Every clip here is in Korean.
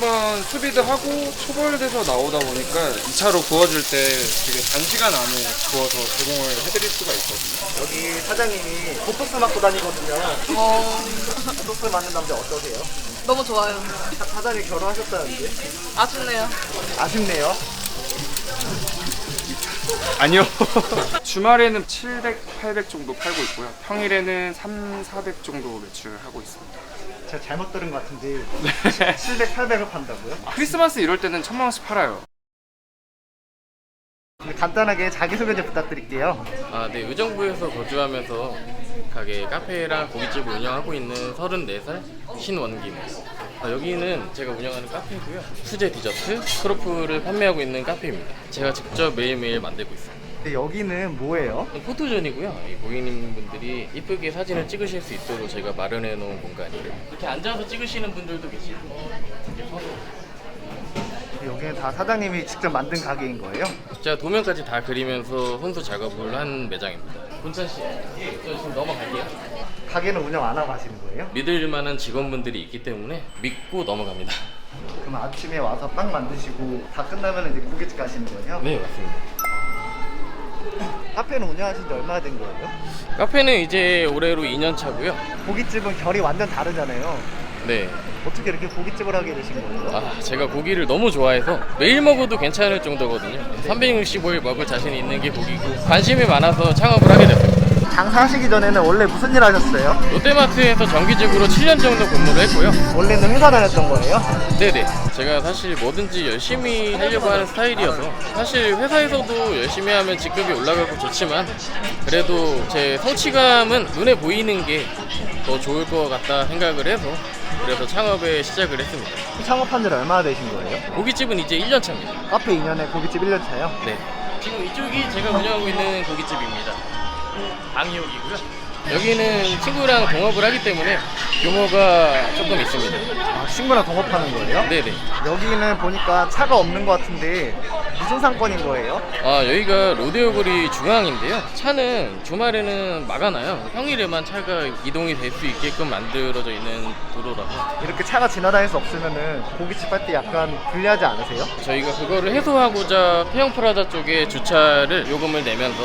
한번 수비드 하고 초벌돼서 나오다 보니까 2차로 구워줄 때 되게 단시간 안에 구워서 제공을 해드릴 수가 있거든요. 여기 사장님이 보톡스 맞고 다니거든요. 어, 보톡스 맞는 남자 어떠세요? 너무 좋아요. 사- 사장님 결혼하셨다는데 아쉽네요. 아쉽네요. 아니요. 주말에는 700, 800 정도 팔고 있고요. 평일에는 3, 400 정도 매출을 하고 있습니다. 제가 잘못 들은 것 같은데 700, 800을 판다고요? 크리스마스 이럴 때는 천만 원씩 팔아요. 근데 간단하게 자기소개 좀 부탁드릴게요. 아, 네. 의정부에서 거주하면서 가게 카페랑 고깃집을 운영하고 있는 34살 신원기입니다. 아, 여기는 제가 운영하는 카페고요. 수제 디저트, 크로플을 판매하고 있는 카페입니다. 제가 직접 매일매일 만들고 있어요. 근데 여기는 뭐예요? 포토존이고요. 이 고객님 분들이 이쁘게 사진을 찍으실 수 있도록 제가 마련해 놓은 공간이에요. 이렇게 앉아서 찍으시는 분들도 계시고 여기는 다 사장님이 직접 만든 가게인 거예요? 제가 도면까지 다 그리면서 손수 작업을 한 매장입니다. 본찬 씨, 저 지금 넘어갈게요. 가게는 운영 안 하고 하시는 거예요? 믿을 만한 직원분들이 있기 때문에 믿고 넘어갑니다. 그럼 아침에 와서 빵 만드시고 다 끝나면 이제 고깃집 가시는 거예요? 네, 맞습니다. 카페는 운영하신 지 얼마나 된 거예요? 카페는 이제 올해로 2년 차고요. 고깃집은 결이 완전 다르잖아요. 네. 어떻게 이렇게 고깃집을 하게 되신 거예요? 아, 제가 고기를 너무 좋아해서 매일 먹어도 괜찮을 정도거든요. 365일 먹을 자신이 있는 게 고기고 관심이 많아서 창업을 하게 됐습니다. 장사하시기 전에는 원래 무슨 일 하셨어요? 롯데마트에서 정기직으로 7년 정도 근무를 했고요. 원래는 회사 다녔던 거예요? 네네. 제가 사실 뭐든지 열심히 하려고 하는 스타일이어서 사실 회사에서도 열심히 하면 직급이 올라가고 좋지만 그래도 제 성취감은 눈에 보이는 게 더 좋을 것 같다 생각을 해서 그래서 창업에 시작을 했습니다. 창업한 지 얼마나 되신 거예요? 고깃집은 이제 1년 차입니다. 카페 2년에 고깃집 1년 차요? 네. 지금 이쪽이 제가 운영하고 있는 고깃집입니다. 방이옥이고요. 여기는 친구랑 동업을 하기 때문에 규모가 조금 있습니다. 아, 친구랑 동업하는 거예요? 네네. 여기는 보니까 차가 없는 것 같은데 무슨 상권인 거예요? 아 여기가 로데오 거리 중앙인데요. 차는 주말에는 막아놔요. 평일에만 차가 이동이 될 수 있게끔 만들어져 있는 도로라서 이렇게 차가 지나다닐 수 없으면은 고깃집 할 때 약간 불리하지 않으세요? 저희가 그거를 해소하고자 페영 프라자 쪽에 주차를 요금을 내면서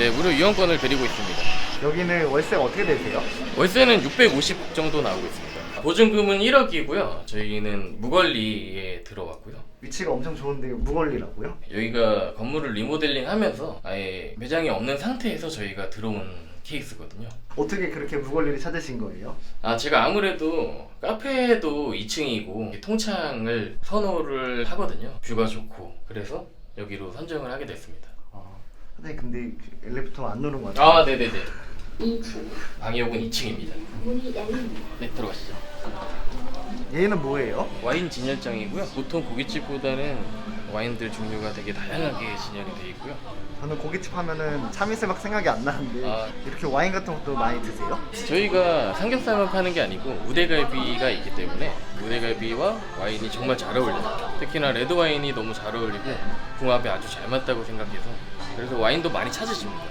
네 무료 이용권을 드리고 있습니다. 여기는 월세가 어떻게 되세요? 월세는 650 정도 나오고 있습니다. 보증금은 1억이고요. 저희는 무권리에 들어왔고요. 위치가 엄청 좋은데 무걸리라고요? 여기가 건물을 리모델링 하면서 아예 매장이 없는 상태에서 저희가 들어온 케이스거든요. 어떻게 그렇게 무걸리를 찾으신 거예요? 아 제가 아무래도 카페도 2층이고 통창을 선호를 하거든요. 뷰가 좋고 그래서 여기로 선정을 하게 됐습니다. 아, 선생님 근데 그 엘리베이터 안 누른 것 같아요. 아 네네네. 방역은 2층입니다. 네 들어가시죠. 얘는 뭐예요? 와인 진열장이고요. 보통 고깃집보다는 와인들 종류가 되게 다양하게 진열이 되어 있고요. 저는 고깃집 하면은 참이슬밖 생각이 안 나는데 아. 이렇게 와인 같은 것도 많이 드세요? 저희가 삼겹살만 파는 게 아니고 우대갈비가 있기 때문에 우대갈비와 와인이 정말 잘 어울려요. 특히나 레드 와인이 너무 잘 어울리고 궁합이 아주 잘 맞다고 생각해서 그래서 와인도 많이 찾으십니다.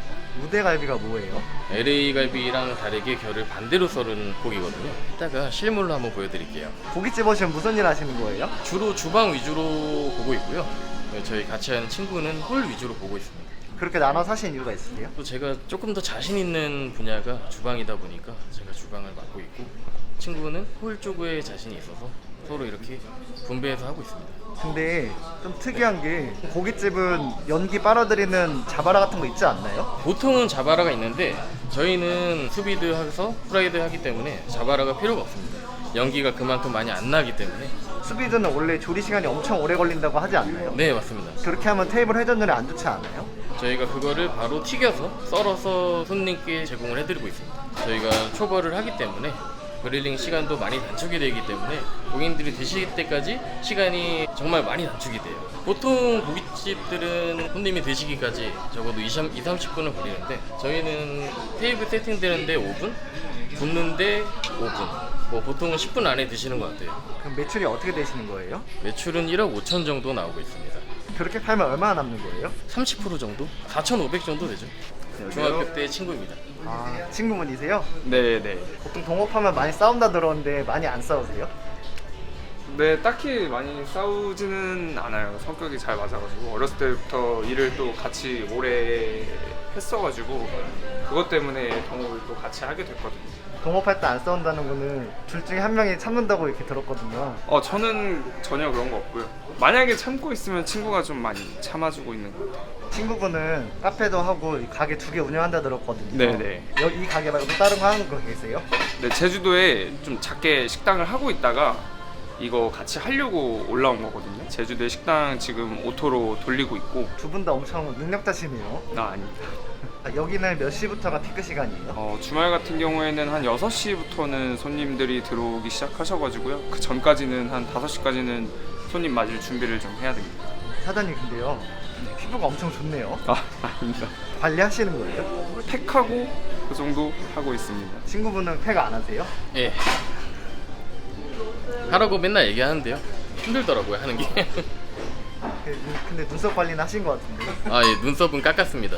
우대갈비가 뭐예요? LA 갈비랑 다르게 결을 반대로 썰은 고기거든요. 이따가 실물로 한번 보여드릴게요. 고깃집 오시면 무슨 일 하시는 거예요? 주로 주방 위주로 보고 있고요. 네, 저희 같이 하는 친구는 홀 위주로 보고 있습니다. 그렇게 나눠 사신 이유가 있으세요? 또 제가 조금 더 자신 있는 분야가 주방이다 보니까 제가 주방을 맡고 있고 친구는 홀 쪽에 자신이 있어서 서로 이렇게 분배해서 하고 있습니다. 근데 좀 특이한 게 고깃집은 연기 빨아들이는 자바라 같은 거 있지 않나요? 보통은 자바라가 있는데 저희는 수비드 해서 프라이드 하기 때문에 자바라가 필요가 없습니다. 연기가 그만큼 많이 안 나기 때문에 수비드는 원래 조리 시간이 엄청 오래 걸린다고 하지 않나요? 네 맞습니다. 그렇게 하면 테이블 회전율이 안 좋지 않아요? 저희가 그거를 바로 튀겨서 썰어서 손님께 제공을 해드리고 있습니다. 저희가 초벌을 하기 때문에 그릴링 시간도 많이 단축이 되기 때문에 고객님들이 드실 때까지 시간이 정말 많이 단축이 돼요. 보통 고깃집들은 손님이 드시기까지 적어도 20, 2, 30분을 걸리는데 저희는 테이블 세팅되는데 5분, 굽는데 5분. 뭐 보통은 10분 안에 드시는 것 같아요. 그럼 매출이 어떻게 되시는 거예요? 매출은 1억 5천 정도 나오고 있습니다. 그렇게 팔면 얼마나 남는 거예요? 30% 정도? 4,500 정도 되죠. 중학교 때 친구입니다. 아 친구분이세요? 네 네. 보통 동업하면 많이 싸운다 들었는데 많이 안 싸우세요? 네, 딱히 많이 싸우지는 않아요. 성격이 잘 맞아가지고 어렸을 때부터 일을 또 같이 오래 했어가지고 그것 때문에 동업을 또 같이 하게 됐거든요. 동업할 때 안 싸운다는 거는 둘 중에 한 명이 참는다고 이렇게 들었거든요. 어, 저는 전혀 그런 거 없고요. 만약에 참고 있으면 친구가 좀 많이 참아주고 있는 것 같아요. 친구분은 카페도 하고 이 가게 두 개 운영한다 들었거든요. 네네. 여- 이 가게 말고 또 다른 거 하는 거 계세요? 네, 제주도에 좀 작게 식당을 하고 있다가 이거 같이 하려고 올라온 거거든요. 제주도에 식당 지금 오토로 돌리고 있고 두 분 다 엄청 능력자시네요. 나 아닙니다. 아, 여기는 몇 시부터가 피크 시간이에요? 어, 주말 같은 경우에는 한 6시부터는 손님들이 들어오기 시작하셔가지고요. 그 전까지는 한 5시까지는 손님 맞을 준비를 좀 해야 됩니다. 사장님 근데요 피부가 엄청 좋네요. 아, 아닙니다. 관리하시는 거예요? 팩하고 그 정도 하고 있습니다. 친구분은 팩 안 하세요? 예. 하라고 맨날 얘기하는데요. 힘들더라고요 하는 게. 그, 근데 눈썹 관리는 하신 것 같은데. 아 예, 눈썹은 깎았습니다.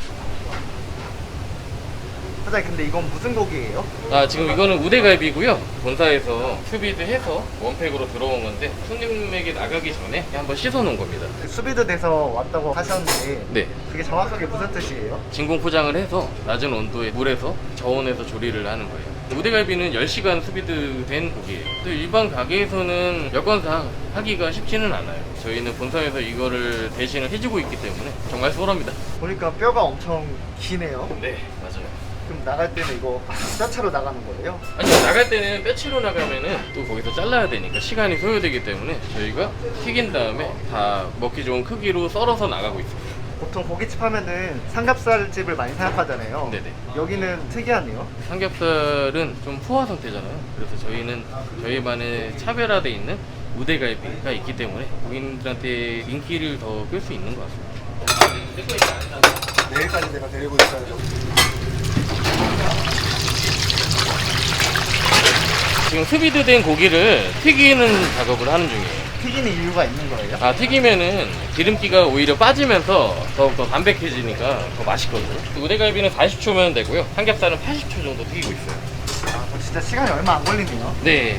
사장님 근데 이건 무슨 고기예요? 아 지금 이거는 우대갈비고요. 본사에서 수비드 해서 원팩으로 들어온 건데 손님에게 나가기 전에 한번 씻어놓은 겁니다. 수비드 돼서 왔다고 하셨는데 네. 그게 정확하게 무슨 뜻이에요? 진공 포장을 해서 낮은 온도에 물에서 저온에서 조리를 하는 거예요. 우대갈비는 10시간 수비드 된 고기예요. 또 일반 가게에서는 여건상 하기가 쉽지는 않아요. 저희는 본사에서 이거를 대신을 해주고 있기 때문에 정말 수월합니다. 보니까 뼈가 엄청 기네요. 네. 그럼 나갈 때는 이거 뼈차로 나가는 거예요? 아니요, 나갈 때는 뼈치로 나가면은 또 거기서 잘라야 되니까 시간이 소요되기 때문에 저희가 튀긴 다음에 다 먹기 좋은 크기로 썰어서 나가고 있습니다. 보통 고깃집 하면은 삼겹살 집을 많이 생각하잖아요. 네네. 여기는 특이하네요. 삼겹살은 좀 포화 상태잖아요. 그래서 저희는 저희만의 차별화돼 있는 우대갈비가 있기 때문에 고객님들한테 인기를 더 끌 수 있는 것 같습니다. 내일까지 내가 데리고 있어야죠. 지금 수비드 된 고기를 튀기는 작업을 하는 중이에요. 튀기는 이유가 있는 거예요? 아 튀기면은 기름기가 오히려 빠지면서 더욱더 담백해지니까 더 맛있거든요. 우대갈비는 40초면 되고요. 삼겹살은 80초 정도 튀기고 있어요. 아, 진짜 시간이 얼마 안 걸리네요. 네.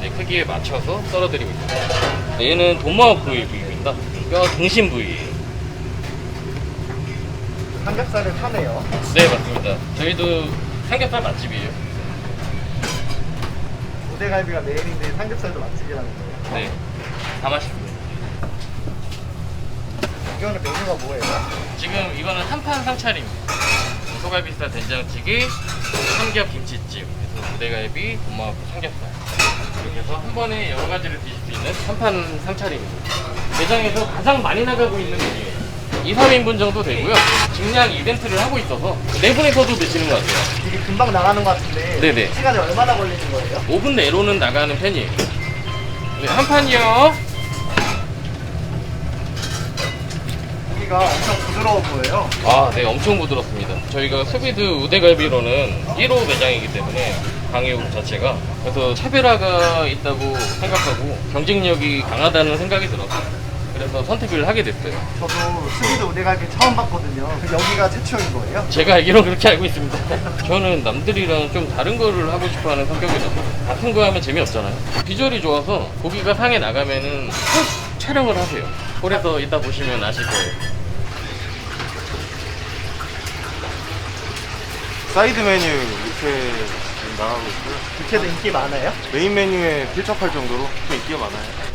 네, 크기에 맞춰서 썰어드리고 있습니다. 얘는 돈마호크 부위입니다. 뼈 중심 부위예요. 삼겹살을 파네요. 네, 맞습니다. 저희도 삼겹살 맛집이에요. 우대갈비가 메인인데 삼겹살도 맛집이라는 거예요. 네, 다 맛있습니다. 이거는 메뉴가 뭐예요? 지금 이거는 한판 상차림입니다. 소갈비살 된장찌개, 삼겹 김치찜, 그래서 무대갈비, 엄마하고 삼겹살. 해서 한 번에 여러 가지를 드실 수 있는 한판 상차림입니다. 매장에서 가장 많이 나가고 있는 메뉴예요. 2, 3인분 정도 되고요. 직량 이벤트를 하고 있어서 네 분에서도 드시는 것 같아요. 이게 금방 나가는 것 같은데 네네. 시간이 얼마나 걸리는 거예요? 5분 내로는 나가는 편이에요. 네, 한 판이요. 고기가 엄청 부드러워 보여요. 아, 네, 엄청 부드럽습니다. 저희가 스비드 우대갈비로는 1호 매장이기 때문에 강의국 자체가 그래서 차별화가 있다고 생각하고 경쟁력이 강하다는 생각이 들어서 그래서 선택을 하게 됐어요. 저도 스비드 우대갈비 처음 봤거든요. 여기가 최초인 거예요? 제가 알기로는 그렇게 알고 있습니다. 저는 남들이랑 좀 다른 거를 하고 싶어 하는 성격이라서 같은 거 하면 재미없잖아요. 비주얼이 좋아서 고기가 상에 나가면은 꼭 촬영을 하세요. 그래서 이따 보시면 아실 거예요. 사이드 메뉴 이렇게 나가고 있고요. 육회도 인기 많아요? 메인 메뉴에 필적할 정도로 좀 인기가 많아요.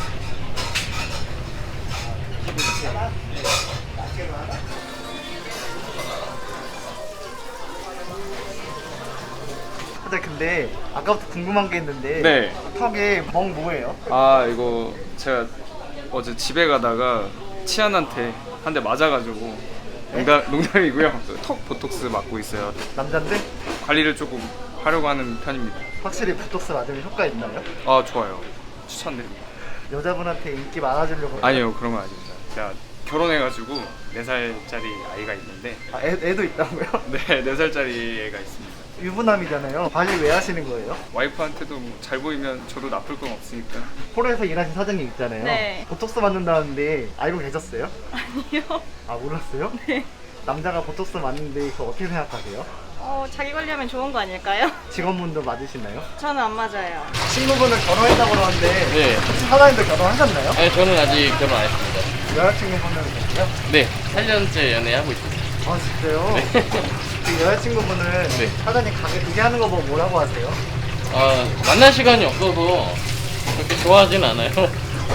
근데 근데 아까부터 궁금한 게 있는데 네. 턱에 멍 뭐예요? 아, 이거 제가 어제 집에 가다가 치안한테 한 대 맞아가지고 농담, 농담이고요. 턱 보톡스 맞고 있어요. 남잔데 관리를 조금 하려고 하는 편입니다. 확실히 보톡스 맞으면 효과 있나요? 아, 좋아요. 추천드립니다. 여자분한테 인기 많아지려고? 아니요, 그런 건 아닙니다. 제가 결혼해가지고 4살짜리 아이가 있는데 아, 애, 애도 있다고요? 네, 4살짜리 애가 있습니다. 유부남이잖아요. 관리 왜 하시는 거예요? 와이프한테도 뭐잘 보이면 저도 나쁠 건 없으니까 홀에서 일하신 사장님 있잖아요. 네. 보톡스 맞는다는데 알고 계셨어요? 아니요. 아 몰랐어요? 네. 남자가 보톡스 맞는데 그거 어떻게 생각하세요? 어, 자기 관리하면 좋은 거 아닐까요? 직원분도 맞으시나요? 저는 안 맞아요. 친구분은 결혼했다고 그러는데 네. 혹시 사장님도 결혼하셨나요? 아니, 저는 아직 결혼 안 했습니다. 여자친구분은 계세요? 네, 8년째 연애하고 있습니다. 아 진짜요? 그 여자친구분은 네. 사장님 가게 두개 하는 거 보고 뭐라고 하세요? 아, 만날 시간이 없어서 그렇게 좋아하진 않아요.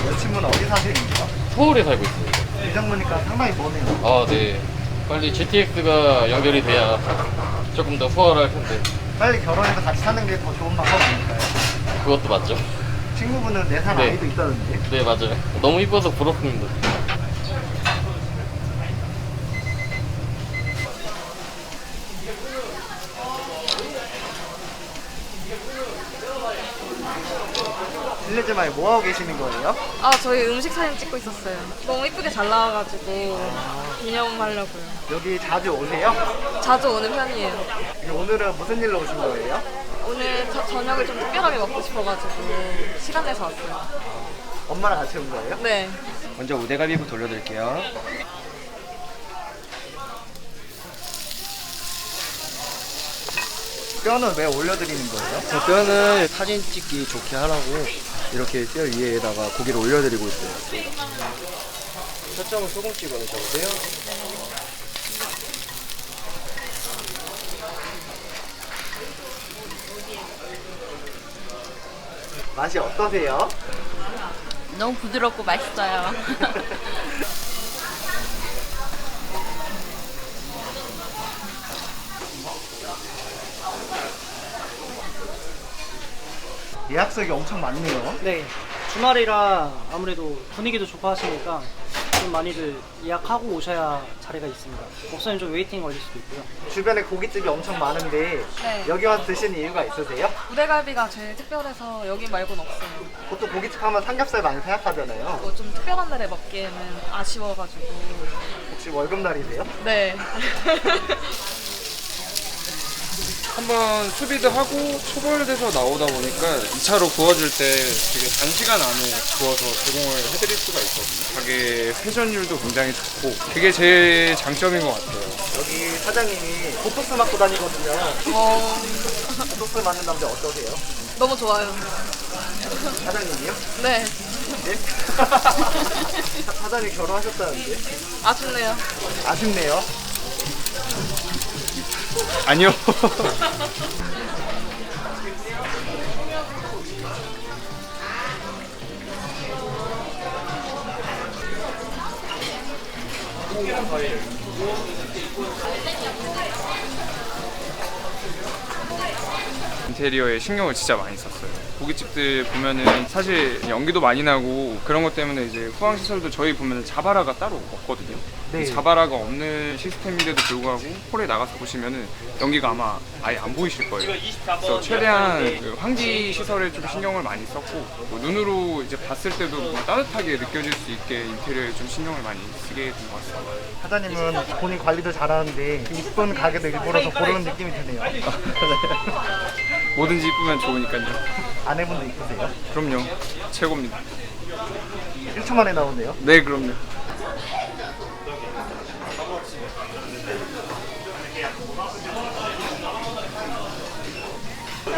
여자친구는 어디 사시는데요? 서울에 살고 있습니다. 이정 보니까 상당히 머네요. 아, 네. 빨리 GTX가 연결이 돼야 조금 더 수월할 텐데 빨리 결혼해서 같이 사는 게 더 좋은 방법 아닐까요? 그것도 맞죠? 친구분은 4살 네. 아이도 있다는데 네, 맞아요. 너무 이뻐서 부럽습니다. 실례지만 뭐 하고 계시는 거예요? 아, 저희 음식 사진 찍고 있었어요. 너무 이쁘게 잘 나와가지고 기념하려고요. 여기 자주 오세요? 자주 오는 편이에요. 오늘은 무슨 일로 오신 거예요? 오늘 저, 저녁을 좀 특별하게 먹고 싶어가지고 시간 내서 왔어요. 엄마랑 같이 온 거예요? 네. 먼저 우대갈비부 돌려드릴게요. 뼈는 왜 올려드리는 거예요? 저 뼈는 사진 찍기 좋게 하라고 이렇게 뼈 위에다가 고기를 올려드리고 있어요. 초점은 소금 찍어 넣으셔보세요. 맛이 어떠세요? 너무 부드럽고 맛있어요. 예약석이 엄청 많네요. 네, 주말이라 아무래도 분위기도 좋고 하시니까 좀 많이들 예약하고 오셔야 자리가 있습니다. 없으면 좀 웨이팅 걸릴 수도 있고요. 주변에 고깃집이 엄청 많은데 네. 여기 와서 드시는 이유가 있으세요? 우대갈비가 제일 특별해서 여기 말고는 없어요. 보통 고깃집 하면 삼겹살 많이 생각하잖아요. 뭐좀 특별한 날에 먹기에는 아쉬워가지고. 혹시 월급날이세요? 네. 한번 수비도 하고 초벌돼서 나오다 보니까 2차로 구워줄 때 되게 단시간 안에 구워서 제공을 해드릴 수가 있거든요. 가게 회전율도 굉장히 좋고 그게 제일 장점인 것 같아요. 여기 사장님이 보톡스 맞고 다니거든요. 어, 보톡스 맞는 남자 어떠세요? 너무 좋아요. 사장님이요? 네. 네? 사장님 결혼하셨다는데 아쉽네요. 아쉽네요. 아니요. 인테리어에 신경을 진짜 많이 썼어요. 고깃집들 보면은 사실 연기도 많이 나고 그런 것 때문에 이제 후황 시설도 저희 보면은 자바라가 따로 없거든요. 네. 자바라가 없는 시스템인데도 불구하고 홀에 나가서 보시면은 연기가 아마 아예 안 보이실 거예요. 그래서 최대한 그 환기 시설에 좀 신경을 많이 썼고 뭐 눈으로 이제 봤을 때도 뭔가 따뜻하게 느껴질 수 있게 인테리어에 좀 신경을 많이 쓰게 된 것 같습니다. 사장님은 본인 관리도 잘하는데 이쁜 가게도 일부러 더 고르는 느낌이 드네요. 뭐든지 이쁘면 좋으니까요. 아내분도 이쁘세요? 그럼요. 최고입니다. 1초 만에 나오네요. 네, 그럼요.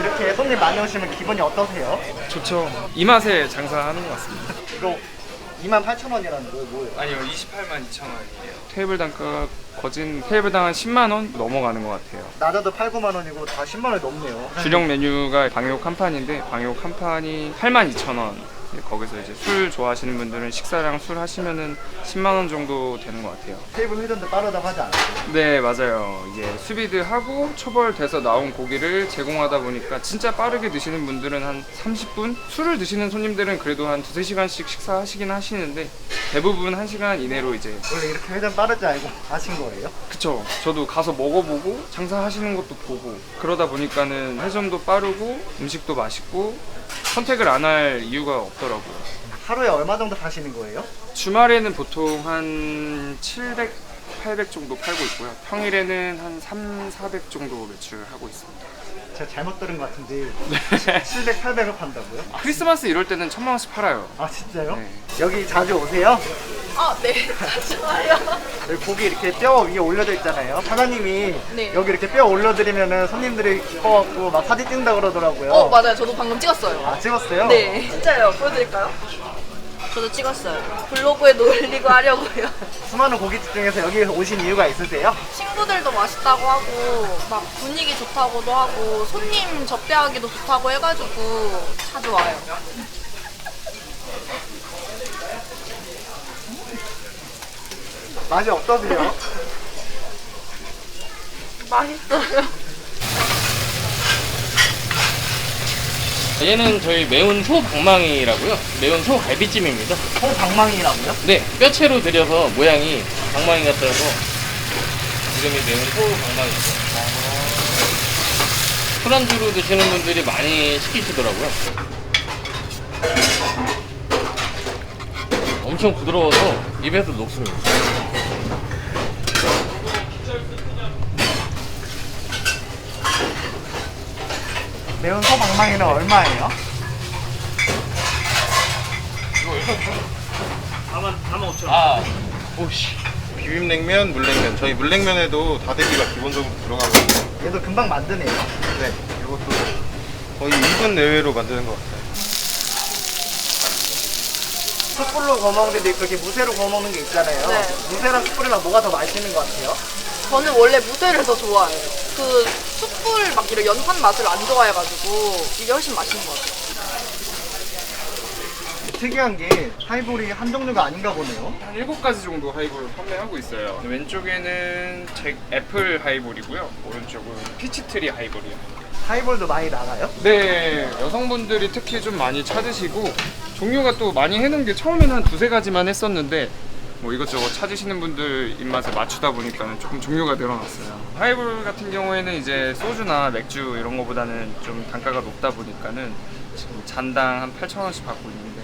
이렇게 손님 많이 오시면 기분이 어떠세요? 좋죠. 이 맛에 장사하는 것 같습니다. 이거 28,000원이라는 거 뭐예요? 아니요, 28만 2천 원이에요. 테이블 단가 거진 테이블당 한 10만 원 넘어가는 것 같아요. 낮아도 8, 9만 원이고 다 10만 원이 넘네요. 주력 메뉴가 방역 한 판인데 방역 한 판이 8만 2천 원. 거기서 이제 술 좋아하시는 분들은 식사랑 술 하시면은 10만 원 정도 되는 것 같아요. 테이블 회전도 빠르다고 하지 않아요? 네 맞아요 이게 수비드 하고 초벌돼서 나온 고기를 제공하다 보니까 진짜 빠르게 드시는 분들은 한 30분 술을 드시는 손님들은 그래도 한 두세 시간씩 식사하시긴 하시는데 대부분 1시간 이내로 이제 원래 이렇게 회전 빠르지 알고 하신 거예요? 그쵸 저도 가서 먹어보고 장사하시는 것도 보고 그러다 보니까는 회전도 빠르고 음식도 맛있고 선택을 안 할 이유가 없더라고요 하루에 얼마 정도 파시는 거예요? 주말에는 보통 한 700, 800 정도 팔고 있고요. 평일에는 한 3, 400 정도 매출하고 있습니다. 제가 잘못 들은 것 같은데 700, 800을 판다고요? 크리스마스 이럴 때는 천만 원씩 팔아요. 아 진짜요? 네. 여기 자주 오세요? 아, 네. 좋아요. 여기 고기 이렇게 뼈 위에 올려져 있잖아요. 사장님이 네. 여기 이렇게 뼈 올려드리면은 손님들이 기뻐갖고 막 사진 찍는다 그러더라고요. 어, 맞아요. 저도 방금 찍었어요. 아 찍었어요? 네. 진짜요. 보여드릴까요? 저도 찍었어요. 블로그에도 올리고 하려고요. 수많은 고깃집 중에서 여기 오신 이유가 있으세요? 친구들도 맛있다고 하고 막 분위기 좋다고도 하고 손님 접대하기도 좋다고 해가지고 자주 와요. 맛이 어떠세요? 맛있어요. 얘는 저희 매운 소 방망이라고요. 매운 소 갈비찜입니다. 호방망이라고요? 네, 뼈채로 들여서 모양이 방망이 같아서 이름이 매운 소 방망이죠. 술안주로 드시는 분들이 많이 시키시더라고요. 엄청 부드러워서 입에서 녹슬어요. 매운 소방망이는 얼마예요? 아, 오씨. 비빔냉면, 물냉면. 저희 물냉면에도 다대기가 기본적으로 들어가거든요. 얘도 금방 만드네요. 네, 이것도 거의 2분 내외로 만드는 것 같아요. 숯불로 구워 먹는데 그렇게 무쇠로 구워 먹는 게 있잖아요. 네. 무쇠랑 숯불이랑 뭐가 더 맛있는 것 같아요? 저는 원래 무쇠를 더 좋아해요. 그 숯불 막 이런 연탄 맛을 안 좋아해가지고 이게 훨씬 맛있는 것 같아요. 특이한 게 하이볼이 한 종류가 아닌가 보네요. 한 7가지 정도 하이볼 판매하고 있어요. 왼쪽에는 잭 애플 하이볼이고요. 오른쪽은 피치트리 하이볼이요. 하이볼도 많이 나가요? 네, 여성분들이 특히 좀 많이 찾으시고 종류가 또 많이 해놓은 게 처음에는 한 두세 가지만 했었는데 뭐 이것저것 찾으시는 분들 입맛에 맞추다 보니까 조금 종류가 늘어났어요. 하이볼 같은 경우에는 이제 소주나 맥주 이런 거보다는 좀 단가가 높다 보니까는 지금 잔당 한 8,000원씩 받고 있는데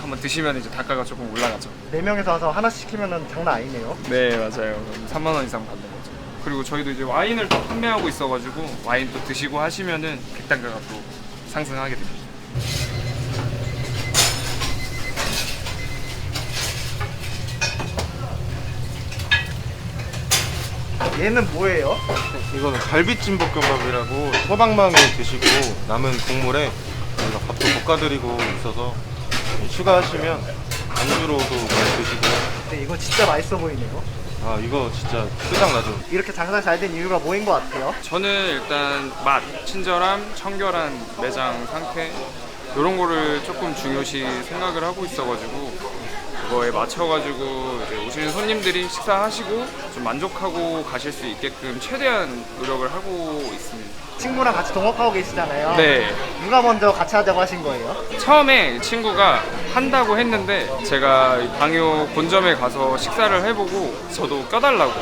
한번 드시면 이제 단가가 조금 올라가죠. 네 명이서 와서 하나씩 시키면 장난 아니네요. 네 맞아요 3만 원 이상 받는 거죠 그리고 저희도 이제 와인을 또 판매하고 있어가지고 와인 또 드시고 하시면은 객단가가 또 상승하게 됩니다 얘는 뭐예요? 이거는 갈비찜 볶음밥이라고 소방망이 드시고 남은 국물에 저희가 밥도 볶아드리고 있어서 추가하시면 안주로도 많이 드시고 네, 이거 진짜 맛있어 보이네요. 아 이거 진짜 끝장나죠. 이렇게 장사 잘 된 이유가 뭐인 것 같아요? 저는 일단 맛, 친절함, 청결한 매장 상태 이런 거를 조금 중요시 생각을 하고 있어가지고 그거에 맞춰가지고 이제 오시는 손님들이 식사하시고 좀 만족하고 가실 수 있게끔 최대한 노력을 하고 있습니다. 친구랑 같이 동업하고 계시잖아요. 네, 누가 먼저 같이 하자고 하신 거예요? 처음에 친구가 한다고 했는데 제가 이 방요 본점에 가서 식사를 해보고 저도 껴달라고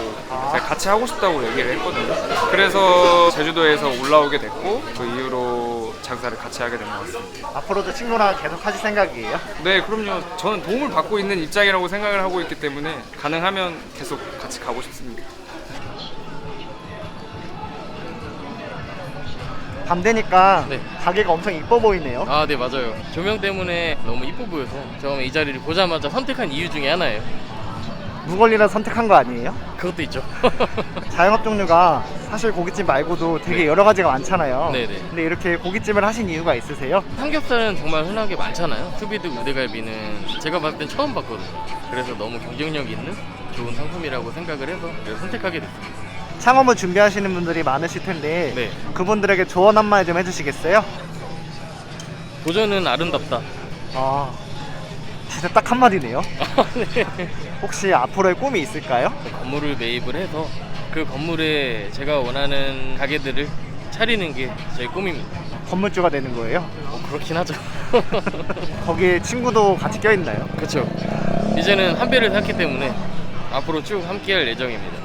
제가 같이 하고 싶다고 얘기를 했거든요. 그래서 제주도에서 올라오게 됐고 그 이후로 장사를 같이 하게 된 것 같습니다. 앞으로도 친구랑 계속 하실 생각이에요? 네, 그럼요. 저는 도움을 받고 있는 입장이라고 생각을 하고 있기 때문에 가능하면 계속 같이 가고 싶습니다. 밤 되니까 네. 가게가 엄청 이뻐 보이네요. 아, 네, 맞아요. 조명 때문에 너무 이뻐 보여서 처음에 이 자리를 보자마자 선택한 이유 중에 하나예요. 무걸리라 선택한 거 아니에요? 그것도 있죠. 자영업 종류가 사실 고깃집 말고도 되게 네. 여러 가지가 많잖아요. 네네. 근데 이렇게 고깃집을 하신 이유가 있으세요? 삼겹살은 정말 흔하게 많잖아요. 투비드 우대갈비는 제가 봤을 땐 처음 봤거든요. 그래서 너무 경쟁력 있는 좋은 상품이라고 생각을 해서 선택하게 됐습니다. 창업을 준비하시는 분들이 많으실 텐데 네. 그분들에게 조언 한마디 좀 해주시겠어요? 도전은 아름답다. 아 진짜 딱 한마디네요. 네. 혹시 앞으로의 꿈이 있을까요? 건물을 매입을 해서 그 건물에 제가 원하는 가게들을 차리는 게제 꿈입니다. 건물주가 되는 거예요? 뭐 그렇긴 하죠. 거기에 친구도 같이 껴있나요? 그렇죠. 이제는 한 배를 탔기 때문에 앞으로 쭉 함께할 예정입니다.